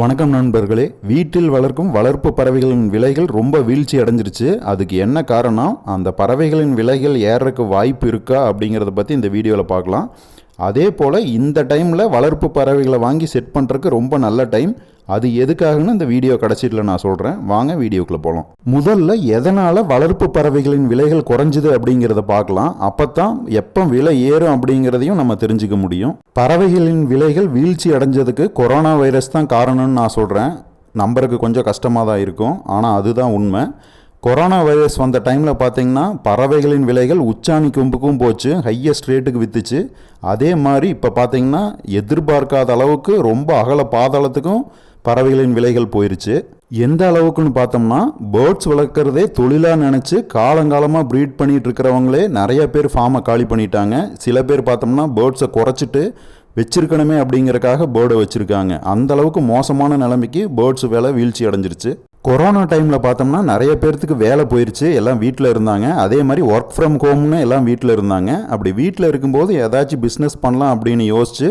வணக்கம் நண்பர்களே. வீட்டில் வளர்க்கும் வளர்ப்பு பறவைகளின் விலைகள் ரொம்ப வீழ்ச்சி அடைஞ்சிருச்சு. அதுக்கு என்ன காரணம்? அந்த பறவைகளின் விலைகள் ஏறக்கு வாய்ப்பு இருக்கா? அப்படிங்கிறத பற்றி இந்த வீடியோவில் பார்க்கலாம். அதே போல் இந்த டைமில் வளர்ப்பு பறவைகளை வாங்கி செட் பண்ணுறதுக்கு ரொம்ப நல்ல டைம் அது எதுக்காகன்னு இந்த வீடியோ கடைசியில் நான் சொல்கிறேன் வாங்க வீடியோக்குள்ளே போகலாம் முதல்ல எதனால் வளர்ப்பு பறவைகளின் விலைகள் குறைஞ்சிது அப்படிங்கிறத பார்க்கலாம். அப்போ தான் எப்போ விலை ஏறும் அப்படிங்கிறதையும் நம்ம தெரிஞ்சுக்க முடியும். பறவைகளின் விலைகள் வீழ்ச்சி அடைஞ்சதுக்கு கொரோனா வைரஸ் தான் காரணம்னு நான் சொல்கிறேன் நம்பருக்கு கொஞ்சம் கஷ்டமாக தான் இருக்கும். ஆனால் அதுதான் உண்மை. கொரோனா வைரஸ் வந்த டைமில் பார்த்தீங்கன்னா பறவைகளின் விலைகள் உச்சாணி கொம்புக்கும் போச்சு ஹையஸ்ட் ரேட்டுக்கு விற்றுச்சு அதே மாதிரி இப்போ பார்த்தீங்கன்னா எதிர்பார்க்காத அளவுக்கு ரொம்ப அகல பாதாளத்துக்கும் பறவைகளின் விலைகள் போயிருச்சு. எந்த அளவுக்குன்னு பார்த்தோம்னா பேர்ட்ஸ் வளர்க்குறதே தொழிலாக நினச்சி காலங்காலமாக ப்ரீட் பண்ணிட்டு இருக்கிறவங்களே நிறைய பேர் ஃபார்மை காலி பண்ணிட்டாங்க. சில பேர் பார்த்தோம்னா பேர்ட்ஸை குறைச்சிட்டு வச்சிருக்கணுமே அப்படிங்கிறக்காக பேர்டை வச்சுருக்காங்க. அந்த அளவுக்கு மோசமான நிலைமைக்கு பேர்ட்ஸ் வேலை வீழ்ச்சி அடைஞ்சிருச்சு. கொரோனா டைமில் பார்த்தோம்னா நிறைய பேர்த்துக்கு வேலை போயிடுச்சு எல்லாம் வீட்டில் இருந்தாங்க. அதே மாதிரி ஒர்க் ஃப்ரம் ஹோம்னு எல்லாம் வீட்டில் இருந்தாங்க. அப்படி வீட்டில் இருக்கும்போது ஏதாச்சும் பிஸ்னஸ் பண்ணலாம் அப்படின்னு யோசிச்சு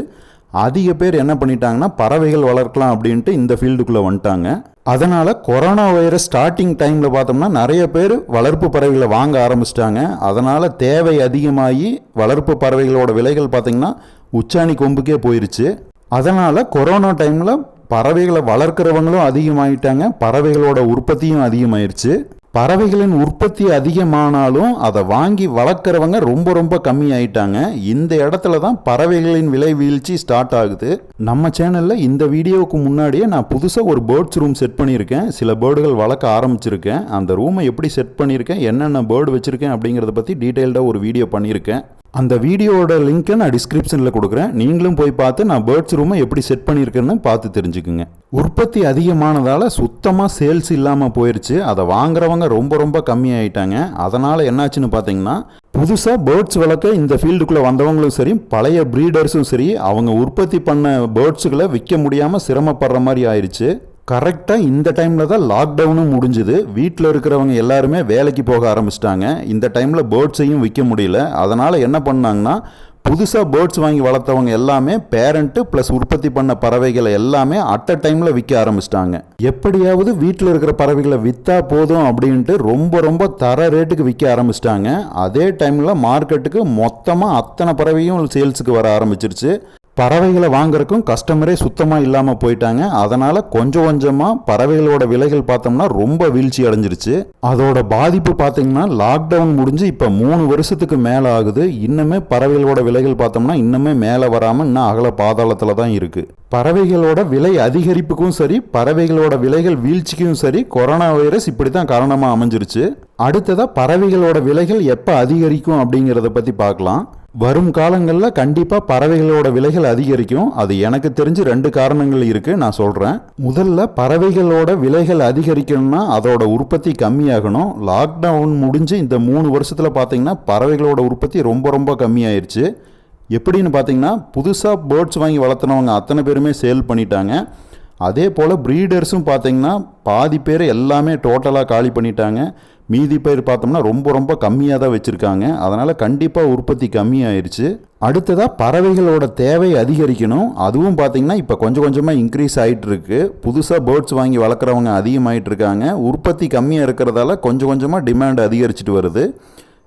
அதிக பேர் என்ன பண்ணிட்டாங்கன்னா பறவைகள் வளர்க்கலாம் அப்படின்ட்டு இந்த ஃபீல்டுக்குள்ளே வந்துட்டாங்க. அதனால் கொரோனா வைரஸ் ஸ்டார்டிங் டைமில் பார்த்தோம்னா நிறைய பேர் வளர்ப்பு பறவைகளை வாங்க ஆரம்பிச்சிட்டாங்க. அதனால் தேவை அதிகமாகி வளர்ப்பு பறவைகளோட விலைகள் பார்த்திங்கன்னா உச்சாணி கொம்புக்கே போயிருச்சு. அதனால் கொரோனா டைமில் பறவைகளை வளர்க்குறவங்களும் அதிகமாகிட்டாங்க பறவைகளோட உற்பத்தியும் அதிகமாயிருச்சு. பறவைகளின் உற்பத்தி அதிகமானாலும் அதை வாங்கி வளர்க்குறவங்க ரொம்ப ரொம்ப கம்மி ஆயிட்டாங்க இந்த இடத்துல தான் பறவைகளின் விலை வீழ்ச்சி ஸ்டார்ட் ஆகுது. நம்ம சேனலில் இந்த வீடியோவுக்கு முன்னாடியே நான் புதுசாக ஒரு பேர்ட்ஸ் ரூம் செட் பண்ணியிருக்கேன். சில பேர்டுகள் வளர்க்க ஆரம்பிச்சிருக்கேன். அந்த ரூமை எப்படி செட் பண்ணியிருக்கேன்? என்னென்ன பேர்டு வச்சுருக்கேன் அப்படிங்கிறத பற்றி டீட்டெயில்டாக ஒரு வீடியோ பண்ணியிருக்கேன். அந்த வீடியோவோட லிங்க்கை நான் டிஸ்கிரிப்ஷனில் கொடுக்குறேன். நீங்களும் போய் பார்த்து நான் பேர்ட்ஸ் ரூமை எப்படி செட் பண்ணியிருக்கேன்னு பார்த்து தெரிஞ்சுக்குங்க. உற்பத்தி அதிகமானதால் சுத்தமாக சேல்ஸ் இல்லாமல் போயிடுச்சு அதை வாங்குறவங்க ரொம்ப ரொம்ப கம்மியாயிட்டாங்க. அதனால் என்னாச்சுன்னு பார்த்தீங்கன்னா புதுசாக பேர்ட்ஸ் வளர்க்க இந்த ஃபீல்டுக்குள்ளே வந்தவங்களும் சரி பழைய ப்ரீடர்ஸும் சரி அவங்க உற்பத்தி பண்ண பேர்ட்ஸுகளை விற்க முடியாமல் சிரமப்படுற மாதிரி ஆயிடுச்சு கரெக்டாக இந்த டைமில் தான் லாக்டவுனும் முடிஞ்சுது. வீட்டில் இருக்கிறவங்க எல்லாருமே வேலைக்கு போக ஆரம்பிச்சிட்டாங்க. இந்த டைமில் பேர்ட்ஸையும் விற்க முடியல. அதனால் என்ன பண்ணாங்கன்னா புதுசாக பேர்ட்ஸ் வாங்கி வளர்த்தவங்க எல்லாமே பேரண்ட்டு ப்ளஸ் உற்பத்தி பண்ண பறவைகளை எல்லாமே அட் அ டைமில் விற்க ஆரம்பிச்சிட்டாங்க. எப்படியாவது வீட்டில் இருக்கிற பறவைகளை விற்றா போதும் அப்படின்ட்டு ரொம்ப ரொம்ப தர ரேட்டுக்கு விற்க ஆரம்பிச்சிட்டாங்க. அதே டைமில் மார்க்கெட்டுக்கு மொத்தமாக அத்தனை பறவையும் சேல்ஸுக்கு வர ஆரம்பிச்சிருச்சு. பறவைகளை வாங்குறதுக்கும் கஸ்டமரே சுத்தமாக இல்லாமல் போயிட்டாங்க. அதனால் கொஞ்சம் கொஞ்சமாக பறவைகளோட விலைகள் பார்த்தோம்னா ரொம்ப வீழ்ச்சி அடைஞ்சிருச்சு. அதோட பாதிப்பு பார்த்தீங்கன்னா லாக்டவுன் முடிஞ்சு இப்போ மூணு வருஷத்துக்கு மேலே ஆகுது. இன்னுமே பறவைகளோட விலைகள் பார்த்தோம்னா இன்னுமே மேலே வராமல் இன்னும் அகல பாதாளத்தில் தான் இருக்குது பறவைகளோட விலை அதிகரிப்புக்கும் சரி பறவைகளோட விலைகள் வீழ்ச்சிக்கும் சரி கொரோனா வைரஸ் இப்படி தான் காரணமாக அமைஞ்சிருச்சு. அடுத்ததாக பறவைகளோட விலைகள் எப்போ அதிகரிக்கும் அப்படிங்கிறத பற்றி பார்க்கலாம். வரும் காலங்களில் கண்டிப்பாக பறவைகளோட விலைகள் அதிகரிக்கும். அது எனக்கு தெரிஞ்சு ரெண்டு காரணங்கள் இருக்குது நான் சொல்கிறேன் முதல்ல பறவைகளோட விலைகள் அதிகரிக்கணும்னா அதோட உற்பத்தி கம்மியாகணும். லாக்டவுன் முடிஞ்சு இந்த மூணு வருஷத்தில் பார்த்திங்கன்னா பறவைகளோட உற்பத்தி ரொம்ப ரொம்ப கம்மியாயிருச்சு. எப்படின்னு பார்த்தீங்கன்னா புதுசாக பேர்ட்ஸ் வாங்கி வளர்த்துனவங்க அத்தனை பேருமே சேல் பண்ணிட்டாங்க. அதே போல் ப்ரீடர்ஸும் பார்த்திங்கன்னா பாதி பேர் எல்லாமே டோட்டலாக காலி பண்ணிட்டாங்க. மீதி பயிர் பார்த்தோம்னா ரொம்ப ரொம்ப கம்மியாக தான் வச்சுருக்காங்க. அதனால் கண்டிப்பாக உற்பத்தி கம்மியாயிருச்சு. அடுத்ததாக பறவைகளோட தேவை அதிகரிக்கணும். அதுவும் பார்த்திங்கன்னா இப்போ கொஞ்சம் கொஞ்சமாக இன்க்ரீஸ் ஆகிட்டு இருக்கு புதுசாக பேர்ட்ஸ் வாங்கி வளர்க்குறவங்க அதிகமாகிட்டு இருக்காங்க உற்பத்தி கம்மியாக இருக்கிறதால கொஞ்சம் கொஞ்சமாக டிமாண்ட் அதிகரிச்சுட்டு வருது.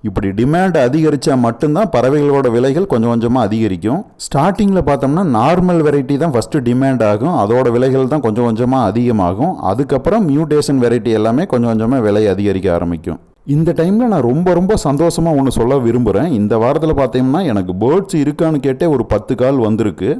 இப்படி டிமாண்ட் அதிகரித்தா மட்டும்தான் பறவைகளோட விலைகள் கொஞ்சம் கொஞ்சமாக அதிகரிக்கும். ஸ்டார்டிங்கில் பார்த்தோம்னா நார்மல் வெரைட்டி தான் ஃபஸ்ட்டு டிமாண்ட் ஆகும். அதோட விலைகள் தான் கொஞ்சம் கொஞ்சமாக அதிகமாகும். அதுக்கப்புறம் மியூட்டேஷன் வெரைட்டி எல்லாமே கொஞ்சம் கொஞ்சமாக விலை அதிகரிக்க ஆரம்பிக்கும். இந்த டைமில் நான் ரொம்ப ரொம்ப சந்தோஷமாக ஒன்று சொல்ல விரும்புகிறேன் இந்த வாரத்தில் பார்த்தீங்கன்னா எனக்கு பேர்ட்ஸ் இருக்கான்னு கேட்டே ஒரு பத்து கால் வந்திருக்கு.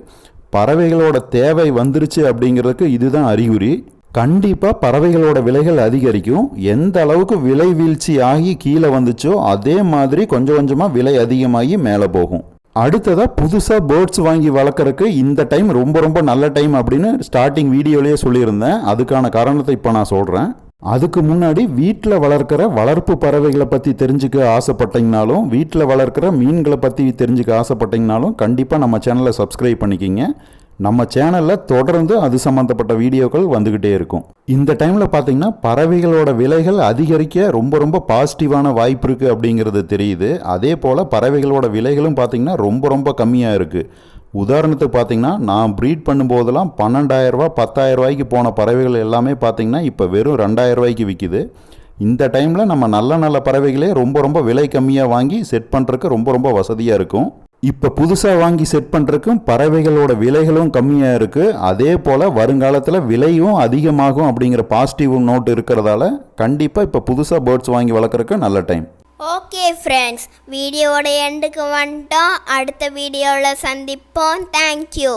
பறவைகளோட தேவை வந்துருச்சு அப்படிங்கிறதுக்கு இதுதான் அறிகுறி. கண்டிப்பாக பறவைகளோட விலைகள் அதிகரிக்கும். எந்த அளவுக்கு விலை வீழ்ச்சி ஆகி கீழே வந்துச்சோ அதே மாதிரி கொஞ்சம் கொஞ்சமாக விலை அதிகமாகி மேலே போகும். அடுத்ததாக புதுசாக பேர்ட்ஸ் வாங்கி வளர்க்குறக்கு இந்த டைம் ரொம்ப ரொம்ப நல்ல டைம் அப்படின்னு ஸ்டார்டிங் வீடியோலேயே சொல்லியிருந்தேன். அதுக்கான காரணத்தை இப்போ நான் சொல்கிறேன் அதுக்கு முன்னாடி வீட்டில் வளர்க்குற வளர்ப்பு பறவைகளை பற்றி தெரிஞ்சுக்க ஆசைப்பட்டீங்கனாலும் வீட்டில் வளர்க்குற மீன்களை பற்றி தெரிஞ்சுக்க ஆசைப்பட்டீங்கனாலும் கண்டிப்பாக நம்ம சேனலை சப்ஸ்கிரைப் பண்ணிக்கிங்க. நம்ம சேனலில் தொடர்ந்து அது சம்மந்தப்பட்ட வீடியோக்கள் வந்துக்கிட்டே இருக்கும். இந்த டைமில் பார்த்தீங்கன்னா பறவைகளோட விலைகள் அதிகரிக்க ரொம்ப ரொம்ப பாசிட்டிவான வாய்ப்பு இருக்குது அப்படிங்கிறது தெரியுது. அதே போல் பறவைகளோட விலைகளும் பார்த்தீங்கன்னா ரொம்ப ரொம்ப கம்மியாக இருக்குது உதாரணத்துக்கு பார்த்தீங்கன்னா நான் ப்ரீட் பண்ணும்போதெல்லாம் பன்னெண்டாயிரரூபா பத்தாயிரம் ரூபாய்க்கு போன பறவைகள் எல்லாமே பார்த்தீங்கன்னா இப்போ வெறும் ரெண்டாயிரம் ரூபாய்க்கு விற்கிது இந்த டைமில் நம்ம நல்ல நல்ல பறவைகளே ரொம்ப ரொம்ப விலை கம்மியாக வாங்கி செட் பண்ணுறதுக்கு ரொம்ப ரொம்ப வசதியாக இருக்கும். இப்போ புதுசாக வாங்கி செட் பண்ணுறதுக்கும் பறவைகளோட விலைகளும் கம்மியாக இருக்குது அதே போல் வருங்காலத்தில் விலையும் அதிகமாகும் அப்படிங்கிற பாசிட்டிவ் நோட் இருக்கிறதால கண்டிப்பாக இப்போ புதுசாக பேர்ட்ஸ் வாங்கி வளர்க்குறதுக்கு நல்ல டைம் ஓகே ஃப்ரெண்ட்ஸ் வீடியோட எண்டுக்கு வந்துட்டோம். அடுத்த வீடியோவில் சந்திப்போம். தேங்க்யூ